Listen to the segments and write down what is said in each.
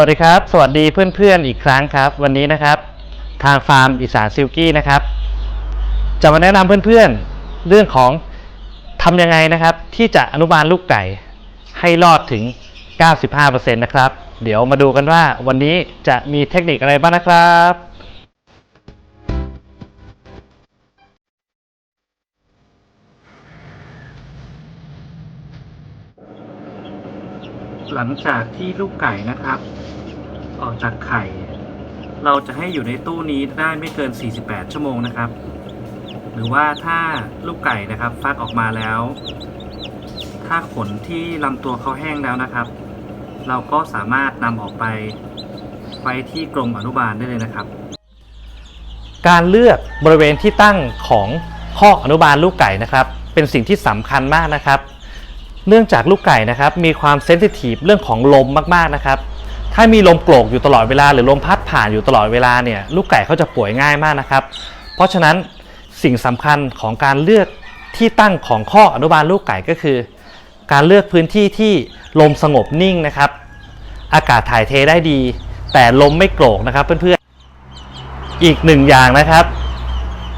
วัสดีครับ สวัสดีเพื่อนๆอีกครั้งครับ วันนี้นะครับ ทางฟาร์มอีสานซิลกี้นะครับ จะมาแนะนำเพื่อนๆ เรื่องของทำยังไงนะครับ ที่จะอนุบาลลูกไก่ให้รอดถึง 95%นะครับ เดี๋ยวมาดูกันว่าวันนี้จะมีเทคนิคอะไรบ้างนะครับ หลังจากที่ลูกไก่นะครับ ออกจากไข่ เราจะให้อยู่ในตู้นี้ได้ไม่เกิน 48 ชั่วโมงนะครับ หรือว่าถ้าลูกไก่นะครับฟักออกมาแล้ว ถ้าขนที่ลำตัวเขาแห้งแล้วนะครับ เราก็สามารถนำออกไปไว้ที่กรงอนุบาลได้เลยนะครับ การเลือกบริเวณที่ตั้งของคออนุบาลลูกไก่นะครับ เป็นสิ่งที่สำคัญมากนะครับ เนื่องจากลูกไก่นะครับมีความเซนซิทีฟเรื่องของลมมากๆนะครับ ถ้ามีลมโกรกอยู่ตลอดเวลาหรือลมพัดผ่านอยู่ตลอดเวลาเนี่ยลูกไก่เขาจะป่วยง่ายมากนะครับ เพราะฉะนั้นสิ่งสำคัญของการเลือกที่ตั้งของข้ออนุบาลลูกไก่ก็คือ การเลือกพื้นที่ที่ลมสงบนิ่งนะครับ อากาศถ่ายเทได้ดี แต่ลมไม่โกรกนะครับเพื่อนๆอีกหนึ่งอย่างนะครับ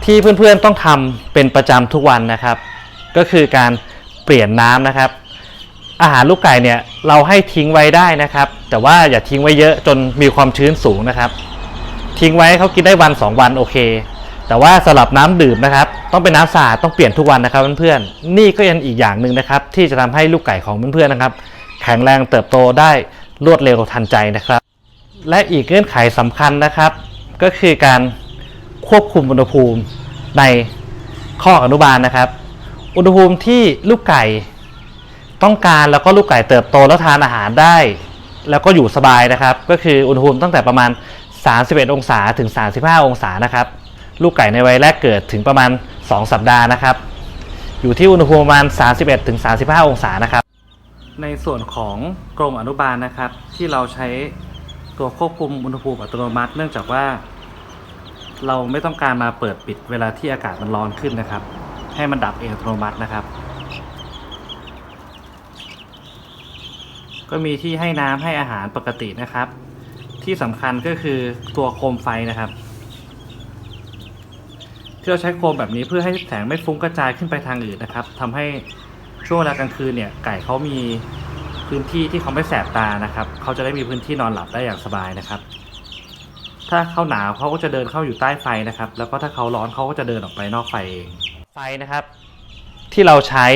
ที่เพื่อนๆต้องทำเป็นประจำทุกวันนะครับ ก็คือการ เปลี่ยนน้ำนะครับ อาหารลูกไก่เนี่ยเราให้ทิ้งไว้ได้นะครับ แต่ว่าอย่าทิ้งไว้เยอะจนมีความชื้นสูงนะครับ ทิ้งไว้เขากินได้วัน 2 วันโอเค แต่ว่าสำหรับน้ำดื่มนะครับ ต้องเป็นน้ำสะอาดต้องเปลี่ยนทุกวันนะครับเพื่อนๆนี่ก็ยังอีกอย่างหนึ่งนะครับ ที่จะทำให้ลูกไก่ของเพื่อนๆนะครับ แข็งแรงเติบโตได้รวดเร็วทันใจนะครับ และอีกเงื่อนไขสำคัญนะครับ ก็คือการควบคุมอุณหภูมิในข้อกอนุบาลนะครับ อุณหภูมิที่ลูกไก่ต้องการแล้วก็ลูกไก่เติบโตแล้วทานอาหารได้ แล้วก็อยู่สบายนะครับ ก็คืออุณหภูมิตั้งแต่ประมาณ 31 องศาถึง 35 องศานะครับ ลูกไก่ในวัยแรกเกิดถึงประมาณ 2 สัปดาห์นะครับ อยู่ที่อุณหภูมิประมาณ 31ถึง35 องศานะครับ ในส่วนของกรงอนุบาลนะครับ ที่เราใช้ตัวควบคุมอุณหภูมิอัตโนมัติ เนื่องจากว่า เราไม่ต้องการมาเปิดปิดเวลาที่อากาศมันร้อนขึ้นนะครับ ให้มันดับเองอัตโนมัตินะครับ ก็มีที่ให้น้ำให้อาหารปกตินะครับ ที่สำคัญก็คือตัวโคมไฟนะครับที่เราใช้โคมแบบนี้เพื่อให้แสงไม่ฟุ้งกระจายขึ้นไปทางอื่นนะครับทำให้ช่วงเวลากลางคืนเนี่ยไก่เขามีพื้นที่ที่เขาไม่แสบตานะครับ เขาจะได้มีพื้นที่นอนหลับได้อย่างสบายนะครับ ถ้าเขาหนาวเขาก็จะเดินเข้าอยู่ใต้ไฟนะครับ แล้วก็ถ้าเขาร้อนเขาก็จะเดินออกไปนอกไฟเอง ไฟนะครับ ที่เราใช้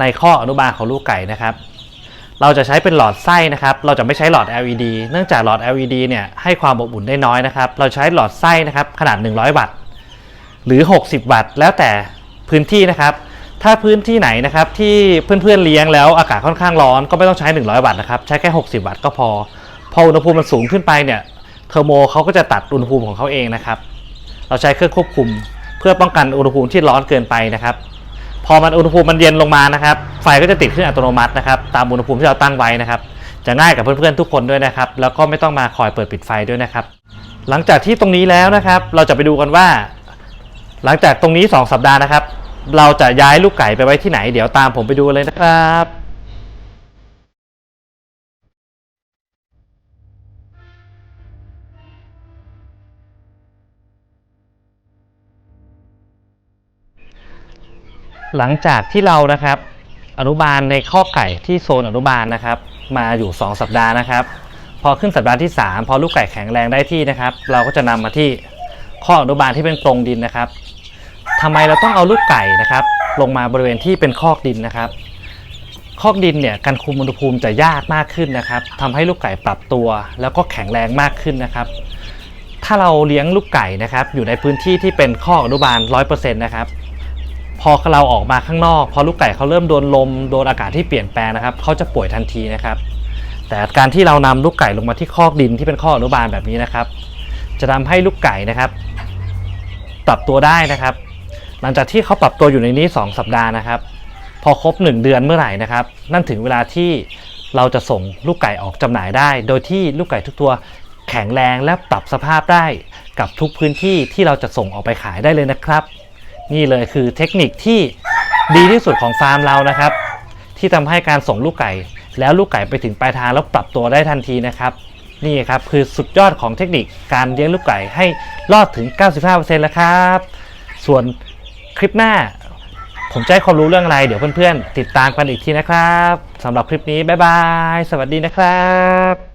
ในข้ออนุบาลของลูกไก่นะครับ เราจะใช้เป็นหลอดไส้นะครับ เราจะไม่ใช้หลอด LED เนื่องจากหลอด LED เนี่ยให้ความอบอุ่นได้น้อยนะครับ เราใช้หลอดไส้นะครับขนาด 100 วัตต์ หรือ 60 วัตต์ แล้วแต่พื้นที่นะครับ ถ้าพื้นที่ไหนนะครับที่เพื่อนๆเลี้ยงแล้วอากาศค่อนข้างร้อนก็ไม่ต้องใช้ 100 วัตต์นะครับ ใช้แค่ 60 วัตต์ก็พอ พออุณหภูมิมันสูงขึ้นไปเนี่ยเทอร์โมเขาก็จะตัดอุณหภูมิของเขาเองนะครับ เราใช้เครื่องควบคุม พื่อป้องกันอุณหภูมิที่ร้อนเกินไปนะครับ พอมันอุณหภูมิมันเย็นลงมานะครับ ไฟก็จะติดขึ้นอัตโนมัตินะครับ ตามอุณหภูมิที่เราตั้งไว้นะครับ จะง่ายกับเพื่อนๆทุกคนด้วยนะครับ แล้วก็ไม่ต้องมาคอยเปิดปิดไฟด้วยนะครับ หลังจากที่ตรงนี้แล้วนะครับ เราจะไปดูกันว่า หลังจากตรงนี้ 2 สัปดาห์นะครับ เราจะย้ายลูกไก่ไปไว้ที่ไหน เดี๋ยวตามผมไปดูเลยนะครับ หลังจากที่เรานะครับ อนุบาลในข้อไก่ที่โซนอนุบาลนะครับ มาอยู่ 2 สัปดาห์นะครับ พอขึ้นสัปดาห์ที่ 3 พอลูกไก่แข็งแรงได้ที่นะครับ เราก็จะนำมาที่ข้ออนุบาลที่เป็นกรงดินนะครับทำไมเราต้องเอาลูกไก่นะครับ ลงมาบริเวณที่เป็นคอกดินนะครับคอกดินเนี่ยการคุมอุณหภูมิจะยากมากขึ้นนะครับทำให้ลูกไก่ปรับตัว แล้วก็แข็งแรงมากขึ้นนะครับ ถ้าเราเลี้ยงลูกไก่นะครับ อยู่ในพื้นที่ที่เป็นข้อกอนุบาล100%นะครับ พอเราออกมาข้างนอก พอลูกไก่เขาเริ่มโดนลมโดนอากาศที่เปลี่ยนแปลงนะครับเขาจะป่วยทันทีนะครับ แต่การที่เรานำลูกไก่ลงมาที่คอกดินที่เป็นข้อกอนุบาลแบบนี้นะครับ จะทำให้ลูกไก่นะครับปรับตัวได้นะครับ หลังจากที่เขาปรับตัวอยู่ในนี้ 2 สัปดาห์นะครับ พอครบ 1 เดือนเมื่อไหร่นะครับ นั่นถึงเวลาที่เราจะส่งลูกไก่ออกจำหน่ายได้ โดยที่ลูกไก่ทุกตัวแข็งแรงและปรับสภาพได้กับทุกพื้นที่ที่เราจะส่งออกไปขายได้เลยนะครับ นี่เลยคือเทคนิคที่ดีที่สุดของฟาร์มเรานะครับ ที่ทำให้การส่งลูกไก่ แล้วลูกไก่ไปถึงปลายทางแล้วปรับตัวได้ทันทีนะครับ นี่ครับคือสุดยอดของเทคนิคการเลี้ยงลูกไก่ให้รอดถึง 95%แล้วครับ ส่วนคลิปหน้า ผมจะให้ความรู้เรื่องอะไร เดี๋ยวเพื่อนๆ ติดตามกันอีกทีนะครับสำหรับคลิปนี้บ๊ายบาย สวัสดีนะครับ